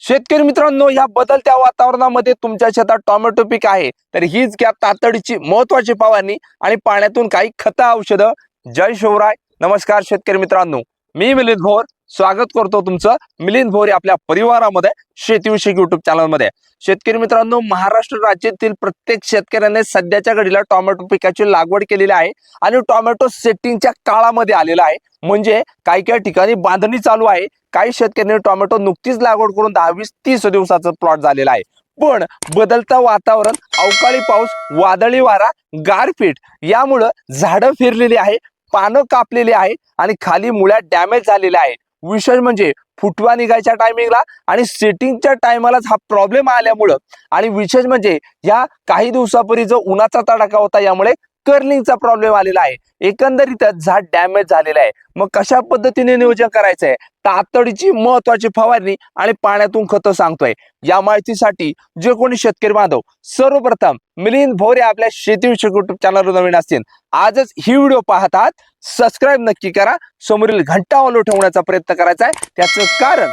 शेतकरी मित्रांनो या बदलत्या वातावरणामध्ये तुमच्या शेतात टोमॅटो पीक आहे तर हीच घ्या तातडीची महत्वाची फवारणी आणि पाण्यातून काही खत औषधं. जय शिवराय. नमस्कार शेतकरी मित्रांनो. मी मिलिंद भोर. स्वागत करतो तुमचं मिलिंद भोरे आपल्या परिवारामध्ये शेतीविषयक युट्यूब चॅनलमध्ये शेतकरी मित्रांनो महाराष्ट्र राज्यातील प्रत्येक शेतकऱ्याने सध्याच्या घडीला टोमॅटो पिकाची लागवड केलेली आहे आणि टोमॅटो सेटिंगच्या काळामध्ये आलेला आहे. म्हणजे काही काही ठिकाणी बांधणी चालू आहे. काही शेतकऱ्यांनी टोमॅटो नुकतीच लागवड करून दहावीस तीस दिवसाचं प्लॉट झालेला आहे. पण बदलता वातावरण अवकाळी पाऊस वादळी वारा गारपीट यामुळं झाडं फिरलेली आहे पानं कापलेली आहे आणि खाली मुळ्या डॅमेज झालेल्या आहे विशेष म्हणजे फुटवा निघायच्या टायमिंगला आणि सेटिंगच्या टायमालाच हा प्रॉब्लेम आल्यामुळं. आणि विशेष म्हणजे या काही दिवसापूर्वी जो उन्हाचा तडाखा होता यामुळे कर्लिंगचा प्रॉब्लेम आलेला आहे. एकंदरीतच झाड डॅमेज झालेलं आहे. मग कशा पद्धतीने नियोजन करायचंय? तातडीची महत्वाची फवारणी आणि पाण्यातून खतं सांगतोय. या माहितीसाठी जे कोणी शेतकरी बांधव सर्वप्रथम मिलिंद भोरे आपल्या शेतीविषयक युट्यूब चॅनलवर नवीन असतील आजच ही व्हिडिओ पाहतात सबस्क्राईब नक्की करा. समोरील घंटा ऑलो ठेवण्याचा प्रयत्न करायचा आहे. त्याचं कारण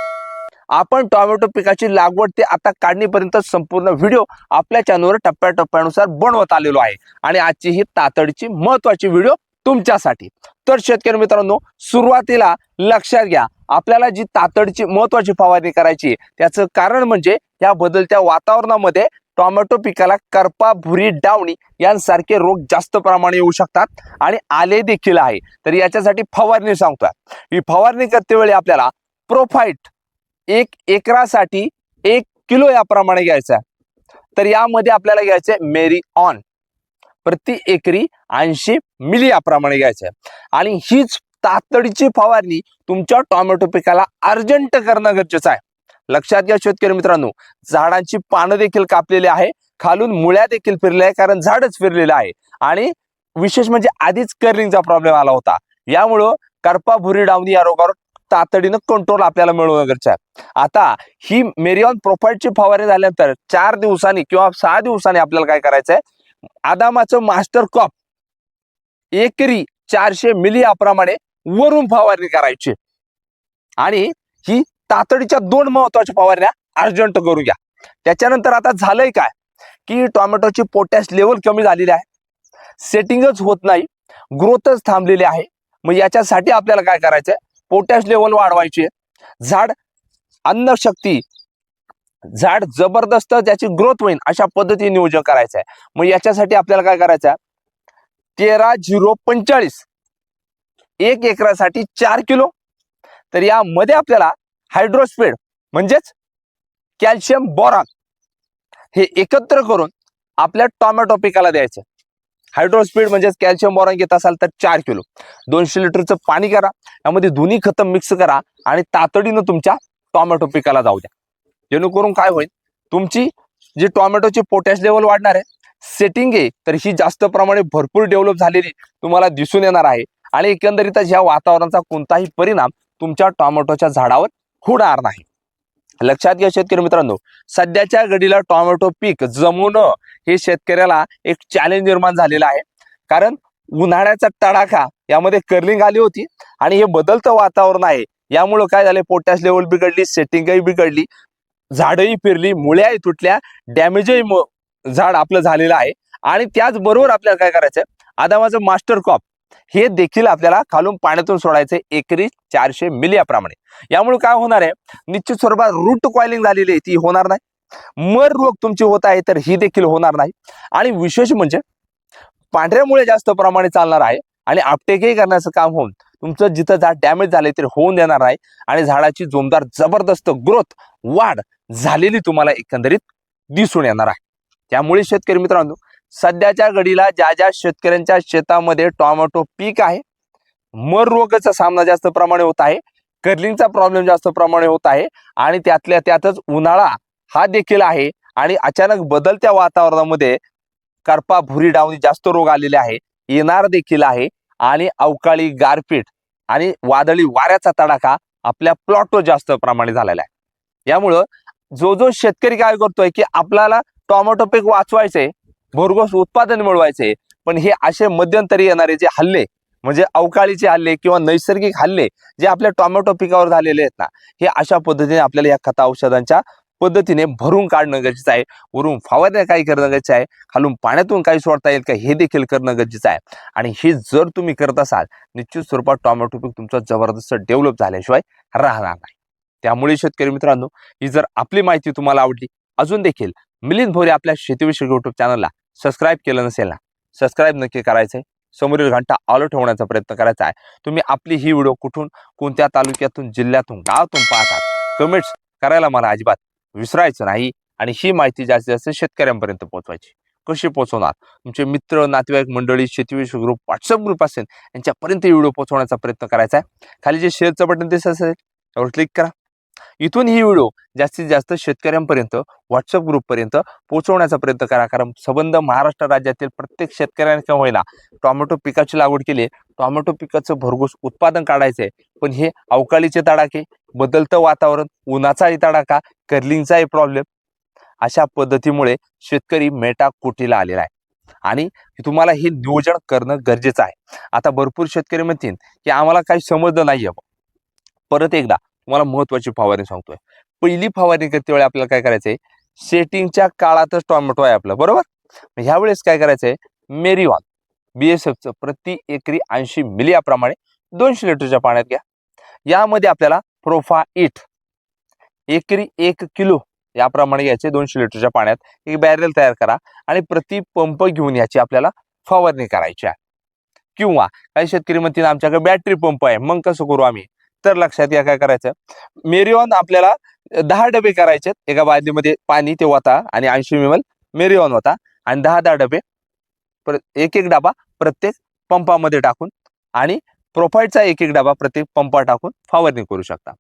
आपण टोमॅटो पिकाची लागवड ते आता काढणीपर्यंत संपूर्ण व्हिडिओ आपल्या चॅनलवर टप्प्याटप्प्यानुसार बनवत आलेलो आहे. आणि आजची ही तातडीची महत्वाची व्हिडिओ तुमच्यासाठी. तर शेतकरी मित्रांनो सुरुवातीला लक्षात घ्या आपल्याला जी तातडीची महत्वाची फवारणी करायची त्याचं कारण म्हणजे या बदलत्या वातावरणामध्ये टोमॅटो पिकाला करपा भुरी डावणी यांसारखे रोग जास्त प्रमाणे येऊ शकतात आणि आले देखील आहे. तर याच्यासाठी फवारणी सांगतोय. ही फवारणी करते वेळी आपल्याला प्रोफाईट एक एकरासाठी एक किलो याप्रमाणे घ्यायचा. आहे तर यामध्ये आपल्याला घ्यायचे मेरी ऑन. प्रति एकरी ऐंशी मिली याप्रमाणे घ्यायचं. आहे आणि हीच तातडीची फवारणी तुमच्या टोमॅटो पिकाला अर्जंट करणं गरजेचं आहे. लक्षात घ्या शेतकरी मित्रांनो झाडांची पानं देखील कापलेली आहे खालून मुळ्या देखील फिरल्या आहे कारण झाडच फिरलेलं आहे. आणि विशेष म्हणजे आधीच कर्लिंगचा प्रॉब्लेम आला होता. यामुळं करपा भुरी डावणी या रोगावर तातडीनं कंट्रोल आपल्याला मिळवणं गरजेचं आहे आता ही मेरिऑन प्रोफाईटची फवारणी झाल्यानंतर चार दिवसांनी किंवा सहा दिवसांनी आपल्याला काय करायचं आहे आदामाचं मास्टर कॉप एकरी चारशे मिली याप्रमाणे वरून फवारणी करायची. आणि ही तातडीच्या दोन महत्त्वाच्या फवारण्या अर्जंट करू घ्या त्याच्यानंतर आता झालंय काय? की टोमॅटोची पोटॅश लेवल कमी झालेली आहे. सेटिंगच होत नाही. ग्रोथच थांबलेली आहे. मग याच्यासाठी आपल्याला काय करायचंय? पोटॅश लेवल वाढवायची. झाड अन्नशक्ती झाड जबरदस्त त्याची ग्रोथ होईल अशा पद्धतीने नियोजन करायचं आहे मग याच्यासाठी आपल्याला काय करायचं आहे तेरा झिरो पंचेचाळीस. एक एकरासाठी चार किलो. तर यामध्ये आपल्याला हायड्रोस्पीड म्हणजेच कॅल्शियम बोरॉन हे एकत्र करून आपल्या टॉमॅटो पिकाला द्यायचं हायड्रोस्पीड म्हणजेच कॅल्शियम बॉरॉन घेत असाल तर चार किलो. दोनशे लिटरचं पाणी करा. यामध्ये दोन्ही खतं मिक्स करा आणि तातडीनं तुमच्या टोमॅटो पिकाला जाऊ द्या. जेणेकरून काय होईल? तुमची जी टॉमॅटोची पोटॅश लेवल वाढणार आहे सेटिंग आहे तर ही जास्त प्रमाणे भरपूर डेव्हलप झालेली तुम्हाला दिसून येणार आहे. आणि एकंदरीतच ह्या वातावरणाचा कोणताही परिणाम तुमच्या टोमॅटोच्या झाडावर होणार नाही. लक्षात घ्या शेतकरी मित्रांनो सध्याच्या घडीला टोमॅटो पीक जमवणं हे शेतकऱ्याला एक चॅलेंज निर्माण झालेलं आहे. कारण उन्हाळ्याचा तडाखा यामध्ये कर्लिंग आली होती आणि हे बदलतं वातावरण आहे. यामुळं काय झालं पोटॅश लेवल बिघडली सेटिंगही बिघडली झाडही फिरली मुळ्याही तुटल्या डॅमेजही झाड आपलं झालेलं आहे. आणि त्याचबरोबर आपल्याला काय करायचं आदामाचं मास्टर क्रॉप हे देखील आपल्याला खालून पाण्यातून सोडायचं एकरी चारशे मिली याप्रमाणे यामुळे काय होणार आहे? निश्चित स्वरूपात रूट कॉइलिंग झालेली आहे ती होणार नाही. मर रोग तुमची होत आहे तर ही देखील होणार नाही. आणि विशेष म्हणजे पांढऱ्यामुळे जास्त प्रमाणे चालणार आहे आणि आपटेकही करण्याचं काम होऊन तुमचं जिथं झाड डॅमेज झालंय ते होऊन देणार नाही आणि झाडाची जोमदार जबरदस्त ग्रोथ वाढ झालेली तुम्हाला एकंदरीत दिसून येणार आहे. त्यामुळे शेतकरी मित्रांनो सध्याच्या घडीला ज्या ज्या शेतकऱ्यांच्या शेतामध्ये टॉमॅटो पीक आहे मर रोगाचा सामना जास्त प्रमाणे होत आहे कर्लिंगचा प्रॉब्लेम जास्त प्रमाणे होत आहे आणि त्यातल्या त्यातच उन्हाळा हा देखील आहे आणि अचानक बदलत्या वातावरणामध्ये करपा भुरी डावणी जास्त रोग आलेले आहे येणार देखील आहे आणि अवकाळी गारपीट आणि वादळी वाऱ्याचा तडाखा आपल्या प्लॉटवर जास्त प्रमाणे झालेला आहे. यामुळं जो जो शेतकरी काय करतोय की आपल्याला टोमॅटो पीक वाचवायचंय भरघोस उत्पादन मिळवायचे. पण हे असे मध्यंतरी येणारे जे हल्ले म्हणजे अवकाळीचे हल्ले किंवा नैसर्गिक हल्ले जे आपल्या टोमॅटो पिकावर झालेले आहेत ना हे अशा पद्धतीने आपल्याला या खता औषधांच्या पद्धतीने भरून काढणं गरजेचं आहे. वरून फवारण्या काही करणं गरजेचं आहे. खालून पाण्यातून काही सोडता येईल का हे देखील करणं गरजेचं आहे. आणि हे जर तुम्ही करत असाल निश्चित स्वरूपात टोमॅटो पीक तुमचं जबरदस्त डेव्हलप झाल्याशिवाय राहणार नाही. त्यामुळे शेतकरी मित्रांनो ही जर आपली माहिती तुम्हाला आवडली अजून देखील मिलिंद भोरे आपल्या शेतीविषयक युट्यूब चॅनलला सबस्क्राईब केलं नसेल ना सबस्क्राईब नक्की करायचं आहे समोरील घंटा आलो ठेवण्याचा प्रयत्न करायचा आहे. तुम्ही आपली ही व्हिडिओ कुठून कोणत्या तालुक्यातून जिल्ह्यातून गावातून पाहतात कमेंट्स करायला मला अजिबात विसरायचं नाही आणि ही माहिती जास्तीत जास्त शेतकऱ्यांपर्यंत पोहोचवायची. कशी पोहोचवणार? तुमचे मित्र नातेवाईक मंडळी शेतीविषयक ग्रुप व्हॉट्सअप ग्रुप असेल यांच्यापर्यंत व्हिडिओ पोहोचवण्याचा प्रयत्न करायचा आहे. खाली जे शेअरचं बटन दिसत असेल त्यावर क्लिक करा. इथून ही व्हिडिओ जास्तीत जास्त शेतकऱ्यांपर्यंत व्हॉट्सअप ग्रुपपर्यंत पोहोचवण्याचा प्रयत्न करा. कारण संबंध महाराष्ट्र राज्यातील प्रत्येक शेतकऱ्यांना होईना टोमॅटो पिकाची लागवड केली टॉमॅटो टोमॅटो पिकाचं भरघोस उत्पादन काढायचं आहे पण हे अवकाळीचे तडाखे बदलतं वातावरण उन्हाचाही तडाखा कर्लिंगचाही प्रॉब्लेम अशा पद्धतीमुळे शेतकरी मेटा कुटीला आलेला आहे. आणि तुम्हाला हे नियोजन करणं गरजेचं आहे. आता भरपूर शेतकरी म्हणतील की आम्हाला काही समजलं नाहीये. परत एकदा तुम्हाला महत्वाची फवारणी सांगतोय. पहिली फवारणी करते वेळी आपल्याला काय करायचंय? सेटिंगच्या काळातच टोमॅटो आहे आपलं बरोबर? ह्यावेळेस काय करायचंय? काय करायचंय मेरिऑन बीएसएफचं प्रति एकरी ऐंशी मिली याप्रमाणे दोनशे लिटरच्या पाण्यात घ्या. यामध्ये आपल्याला प्रोफा इट एकरी एक किलो याप्रमाणे घ्यायचे दोनशे लिटरच्या पाण्यात. एक बॅरेल तयार करा आणि प्रति पंप घेऊन याची आपल्याला फवारणी करायची आहे. किंवा काही शेतकरी म्हणतील आमच्याकडे बॅटरी पंप आहे मग कसं करू आम्ही? तर लक्षात या काय करायचं? मेरिऑन आपल्याला दहा डबे करायचे एका बादलीमध्ये पाणी ते होता आणि ऐंशी मिमल एल मेरिऑन होता आणि दहा दहा डबे प्र- एक एक डबा प्रत्येक पंपामध्ये टाकून आणि प्रोफाईटचा एक एक डबा प्रत्येक पंपा टाकून फवारणी करू शकता.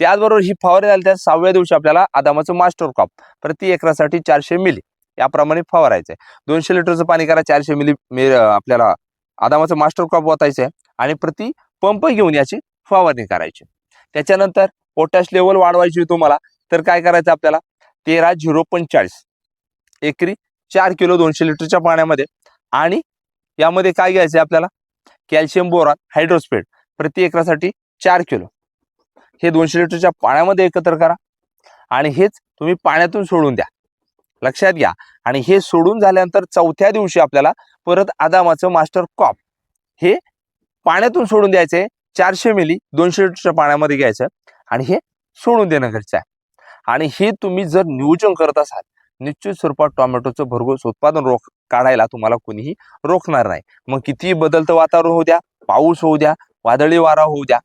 त्याचबरोबर ही फवारणी झाली त्या सहाव्या दिवशी आपल्याला आदामाचं मास्टर कॉप प्रति एकरासाठी चारशे मिली याप्रमाणे फवारायचं आहे दोनशे लिटरचं पाणी करा चारशे मिली मे आपल्याला आदामाचं मास्टर कॉप ओतायचं आहे आणि प्रति पंप घेऊन याची फवारणी करायची. त्याच्यानंतर पोटॅश लेवल वाढवायची तुम्हाला तर काय करायचं आपल्याला? तेरा झिरो पंचेचाळीस एकरी चार किलो दोनशे लिटरच्या पाण्यामध्ये आणि यामध्ये काय घ्यायचं आपल्याला? कॅल्शियम बोरान हायड्रोस्पेड प्रति एकरासाठी चार किलो. हे दोनशे लिटरच्या पाण्यामध्ये एकत्र करा आणि हेच तुम्ही पाण्यातून सोडून द्या. लक्षात घ्या. आणि हे सोडून झाल्यानंतर चौथ्या दिवशी आपल्याला परत आदामाचं मास्टर कॉप हे पाण्यातून सोडून द्यायचे चारशे मिली दोनशे लिटरच्या पाण्यामध्ये घ्यायचं आणि हे सोडून देणं गरजेचं आहे. आणि हे तुम्ही जर नियोजन करत असाल निश्चित स्वरूपात टोमॅटोचं भरघोस उत्पादन रोख काढायला तुम्हाला कोणीही रोखणार नाही. मग कितीही बदलतं वातावरण होऊ द्या पाऊस होऊ द्या वादळी वारा होऊ द्या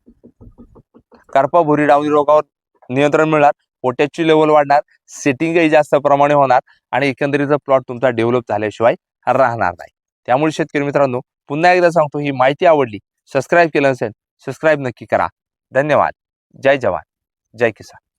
करपा भुरी डावणी रोगावर नियंत्रण मिळणार पोटॅशची लेवल वाढणार सेटिंगही जास्त प्रमाणे होणार आणि एकंदरीत प्लॉट तुमचा डेव्हलप झाल्याशिवाय राहणार नाही. त्यामुळे शेतकरी मित्रांनो पुन्हा एकदा सांगतो ही माहिती आवडली सबस्क्राईब केलं नसेल सबस्क्राईब नक्की करा. धन्यवाद. जय जवान. जय किसान.